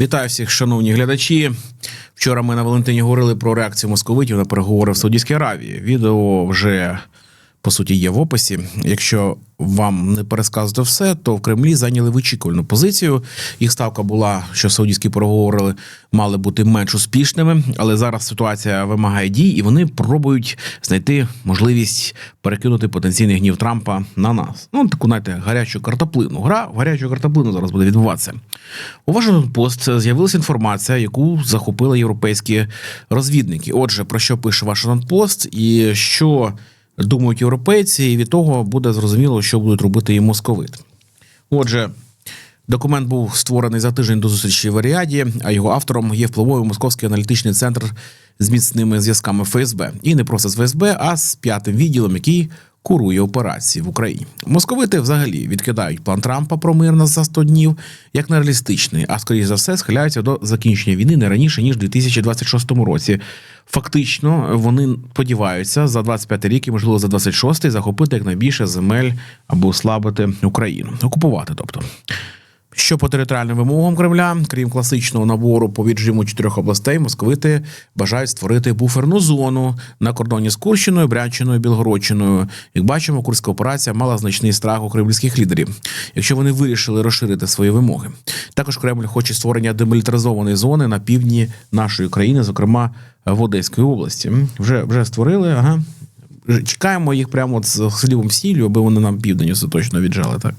Вітаю всіх, шановні глядачі. Вчора ми на Валентині говорили про реакцію московитів на переговори в Саудівській Аравії. Відео вже по суті є в описі. Якщо вам не пересказувати все, то в Кремлі зайняли вичікувальну позицію. Їх ставка була, що саудівські переговори мали бути менш успішними, але зараз ситуація вимагає дій, і вони пробують знайти можливість перекинути потенційний гнів Трампа на нас. Ну таку знаєте, гарячу картоплину. Гра в гарячу картоплину зараз буде відбуватися. У Washington Post з'явилася інформація, яку захопили європейські розвідники. Отже, про що пише Washington Post і що думають європейці, і від того буде зрозуміло, що будуть робити і московити. Отже, документ був створений за тиждень до зустрічі в Аріаді, а його автором є впливовий московський аналітичний центр з міцними зв'язками ФСБ. І не просто з ФСБ, а з п'ятим відділом, який курує операції в Україні. Московити взагалі відкидають план Трампа про мир на за 100 днів як нереалістичний, а скоріш за все схиляються до закінчення війни не раніше ніж у 2026 році. Фактично, вони сподіваються за 25 рік і можливо за 26 захопити якнайбільше земель або ослабити Україну, окупувати, тобто. Що по територіальним вимогам Кремля, крім класичного набору по віджиму чотирьох областей, московити бажають створити буферну зону на кордоні з Курщиною, Брянщиною, Білгородщиною. Як бачимо, курська операція мала значний страх у кремлівських лідерів, якщо вони вирішили розширити свої вимоги. Також Кремль хоче створення демілітаризованої зони на півдні нашої країни, зокрема в Одеській області. Вже вже створили. Ага. Чекаємо їх прямо от з хлібом сіллю, аби вони нам південь остаточно віджали. Так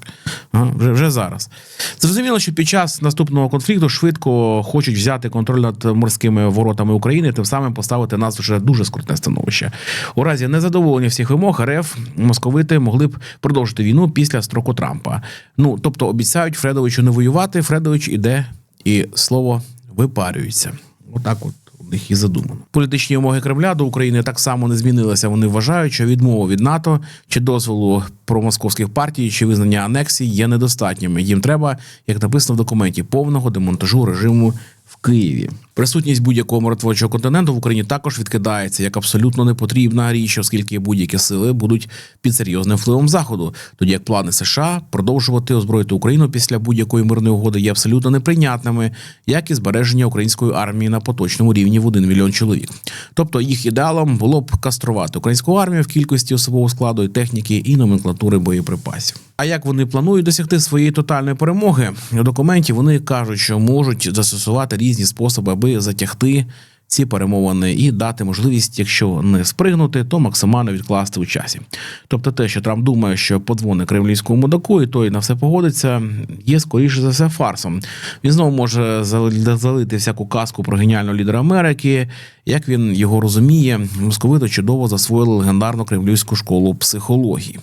ага, вже вже зараз. Зрозуміло, що під час наступного конфлікту швидко хочуть взяти контроль над морськими воротами України, тим самим поставити нас вже дуже скрутне становище. У разі незадоволення всіх вимог РФ московити могли б продовжити війну після строку Трампа. Ну тобто обіцяють Фредовичу не воювати. Фредович іде і слово випарюється. Отак, от них і задумано. Політичні вимоги Кремля до України так само не змінилися. Вони вважають, що відмова від НАТО чи дозволу промосковських партій чи визнання анексій є недостатніми. Їм треба, як написано в документі, повного демонтажу режиму в Києві. Присутність будь-якого миротворчого континенту в Україні також відкидається як абсолютно непотрібна річ, оскільки будь-які сили будуть під серйозним впливом заходу. Тоді як плани США продовжувати озброїти Україну після будь-якої мирної угоди є абсолютно неприйнятними, як і збереження української армії на поточному рівні в 1 мільйон чоловік. Тобто їх ідеалом було б каструвати українську армію в кількості особового складу і техніки і номенклатури боєприпасів. А як вони планують досягти своєї тотальної перемоги? У документі вони кажуть, що можуть застосувати різні способи, аби затягти ці перемовини і дати можливість, якщо не спригнути, то максимально відкласти у часі. Тобто, те, що Трамп думає, що подзвони кремлівському мудаку, і той на все погодиться, є скоріше за все фарсом. Він знову може залити всяку казку про геніального лідера Америки. Як він його розуміє, московито чудово засвоїли легендарну кремлівську школу психології.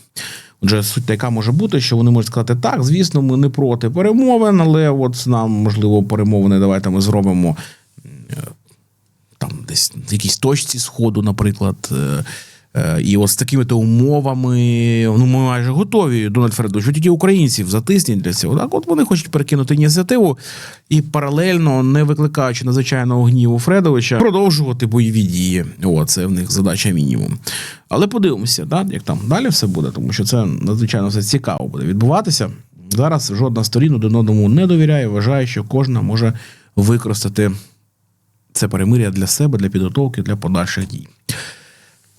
Отже, суть така може бути, що вони можуть сказати, так, звісно, ми не проти перемовин, але от нам можливо перемовини, давайте ми зробимо там десь в якійсь точці сходу, наприклад. І от з такими то умовами ну ми майже готові. Дональд Фредович, ви тільки українців затисніть для цього. Так, от вони хочуть перекинути ініціативу і паралельно, не викликаючи надзвичайного гніву Фредовича, продовжувати бойові дії. О, це в них задача мінімум. Але подивимося, так, як там далі все буде, тому що це надзвичайно все цікаво буде відбуватися. Зараз жодна сторін один одному не довіряє, вважає, що кожна може використати це перемиря для себе, для підготовки, для подальших дій.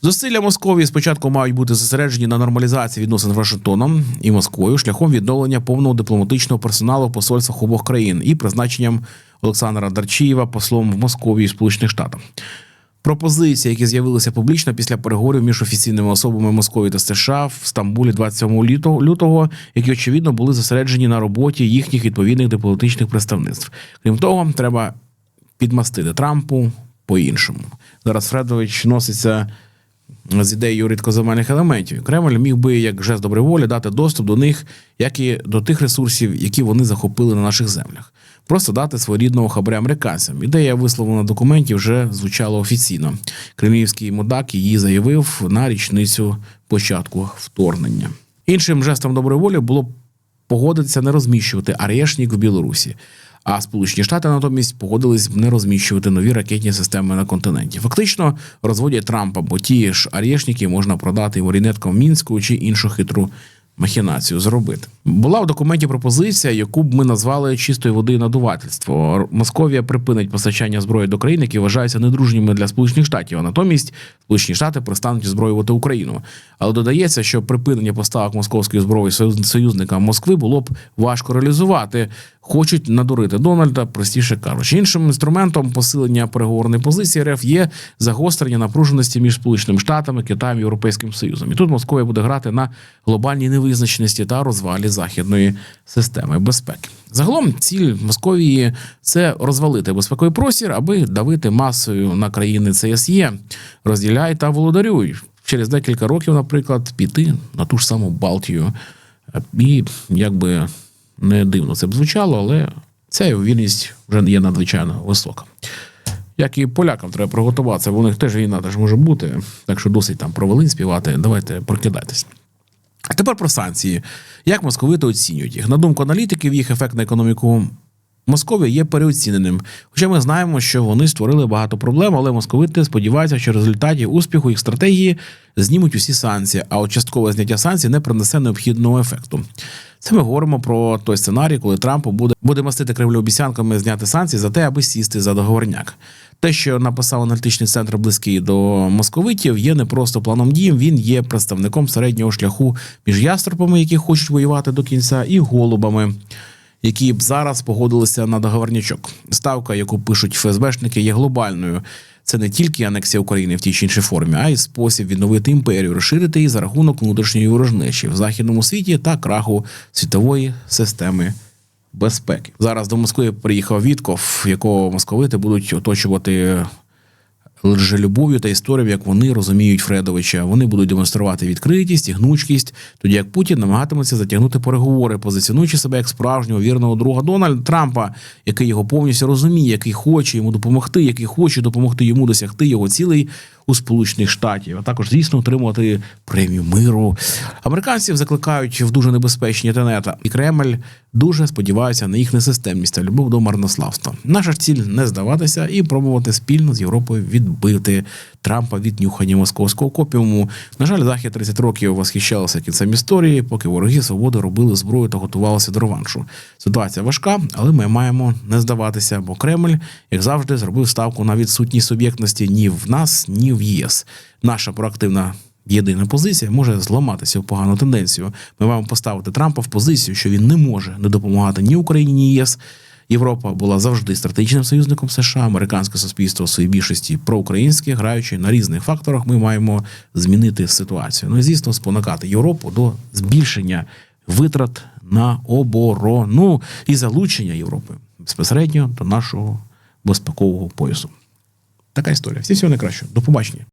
Зусилля Московії спочатку мають бути зосереджені на нормалізації відносин з Вашингтоном і Москвою шляхом відновлення повного дипломатичного персоналу в посольствах обох країн і призначенням Олександра Дарчієва послом в Московії і Сполучених Штатах. Пропозиції, які з'явилися публічно після переговорів між офіційними особами Московії та США в Стамбулі 27 лютого, які очевидно були зосереджені на роботі їхніх відповідних дипломатичних представництв. Крім того, треба підмастити Трампу по-іншому. Зараз Фредович носиться з ідеєю рідкоземельних елементів. Кремль міг би, як жест доброї волі, дати доступ до них, як і до тих ресурсів, які вони захопили на наших землях. Просто дати своєрідного хабаря американцям. Ідея висловлена в документі вже звучала офіційно. Кремлівський мудак її заявив на річницю початку вторгнення. Іншим жестом доброї волі було погодитися не розміщувати арешнік в Білорусі. А Сполучені Штати натомість погодились не розміщувати нові ракетні системи на континенті. Фактично розводять Трампа, бо ті ж арєшники можна продати марінеткам мінську чи іншу хитру махінацію зробити. Була в документі пропозиція, яку б ми назвали чистої води надувательство. Московія припинить постачання зброї до країн, які вважаються недружніми для Сполучених Штатів. А натомість Сполучені Штати перестануть озброювати Україну. Але додається, що припинення поставок московської зброї союз- союзникам Москви було б важко реалізувати. Хочуть надурити Дональда, простіше кажучи. Іншим інструментом посилення переговорної позиції РФ є загострення напруженості між Сполученими Штатами, Китаєм і Європейським Союзом. І тут Московія буде грати на глобальній невизначеності та розвалі західної системи безпеки. Загалом ціль Московії це розвалити безпековий простір, аби давити масою на країни ЦСЄ, розділяй та володарюй. Через декілька років, наприклад, піти на ту ж саму Балтію. І якби не дивно це б звучало, але ця ймовірність вже є надзвичайно висока. Як і полякам треба приготуватися, бо у них теж війна теж може бути. Так що досить там про Волинь співати. Давайте прокидайтесь. А тепер про санкції. Як московити оцінюють їх? На думку аналітиків, їх ефект на економіку Московії є переоціненим. Хоча ми знаємо, що вони створили багато проблем, але московити сподіваються, що в результаті успіху їх стратегії знімуть усі санкції, а от часткове зняття санкцій не принесе необхідного ефекту. Це ми говоримо про той сценарій, коли Трамп буде, буде мастити Кремлю обіцянками зняти санкції за те, аби сісти за договорняк. Те, що написав аналітичний центр близький до московитів, є не просто планом дій, він є представником середнього шляху між яструбами, які хочуть воювати до кінця, і голубами, які б зараз погодилися на договорнячок. Ставка, яку пишуть ФСБшники, є глобальною. Це не тільки анексія України в тій чи іншій формі, а й спосіб відновити імперію, розширити її за рахунок внутрішньої ворожнечі в західному світі та краху світової системи безпеки. Зараз до Москви приїхав Вітков, якого московити будуть оточувати лжелюбов'ю та історією, як вони розуміють Фредовича. Вони будуть демонструвати відкритість і гнучкість, тоді як Путін намагатиметься затягнути переговори, позиціонуючи себе як справжнього вірного друга Дональда Трампа, який його повністю розуміє, який хоче йому допомогти, який хоче допомогти йому досягти його цілей у Сполучених Штатів, а також звісно отримувати премію миру. Американців закликають в дуже небезпечні тенета, і Кремль дуже сподівається на їх несистемність та любов до марнославства. Наша ж ціль не здаватися і пробувати спільно з Європою відбити Трампа від нюхання московського копіуму. На жаль, захід 30 років восхищалися кінцем історії, поки вороги свободи робили зброю та готувалися до реваншу. Ситуація важка, але ми маємо не здаватися, бо Кремль, як завжди, зробив ставку на відсутність суб'єктності ні в нас, ні в ЄС. Наша проактивна. Єдина позиція може зламатися в погану тенденцію. Ми маємо поставити Трампа в позицію, що він не може не допомагати ні Україні, ні ЄС. Європа була завжди стратегічним союзником США. Американське суспільство в своїй більшості проукраїнське, граючи на різних факторах, ми маємо змінити ситуацію. Ну і звісно, спонукати Європу до збільшення витрат на оборону і залучення Європи безпосередньо до нашого безпекового поясу. Така історія. Всі всього найкращого. До побачення.